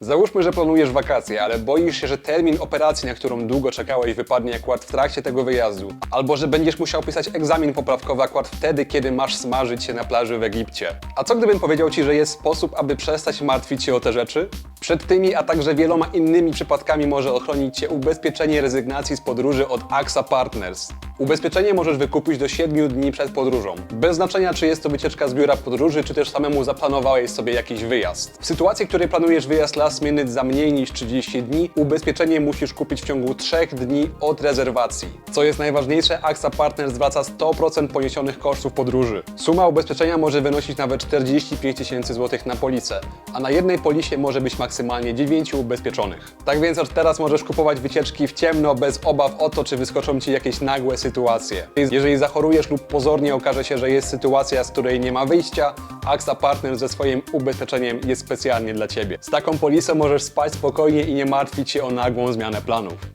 Załóżmy, że planujesz wakacje, ale boisz się, że termin operacji, na którą długo czekałeś, wypadnie akurat w trakcie tego wyjazdu. Albo że będziesz musiał pisać egzamin poprawkowy akurat wtedy, kiedy masz smażyć się na plaży w Egipcie. A co gdybym powiedział Ci, że jest sposób, aby przestać martwić się o te rzeczy? Przed tymi, a także wieloma innymi przypadkami może ochronić Cię ubezpieczenie rezygnacji z podróży od AXA Partners. Ubezpieczenie możesz wykupić do 7 dni przed podróżą. Bez znaczenia, czy jest to wycieczka z biura podróży, czy też samemu zaplanowałeś sobie jakiś wyjazd. W sytuacji, w której planujesz wyjazd last minute za mniej niż 30 dni, ubezpieczenie musisz kupić w ciągu 3 dni od rezerwacji. Co jest najważniejsze, AXA Partners zwraca 100% poniesionych kosztów podróży. Suma ubezpieczenia może wynosić nawet 45 tysięcy złotych na polisę, a na jednej polisie może być maksymalnie 9 ubezpieczonych. Tak więc od teraz możesz kupować wycieczki w ciemno, bez obaw o to, czy wyskoczą Ci jakieś nagłe sytuacje. Jeżeli zachorujesz lub pozornie okaże się, że jest sytuacja, z której nie ma wyjścia, AXA Partners ze swoim ubezpieczeniem jest specjalnie dla Ciebie. Z taką polisą możesz spać spokojnie i nie martwić się o nagłą zmianę planów.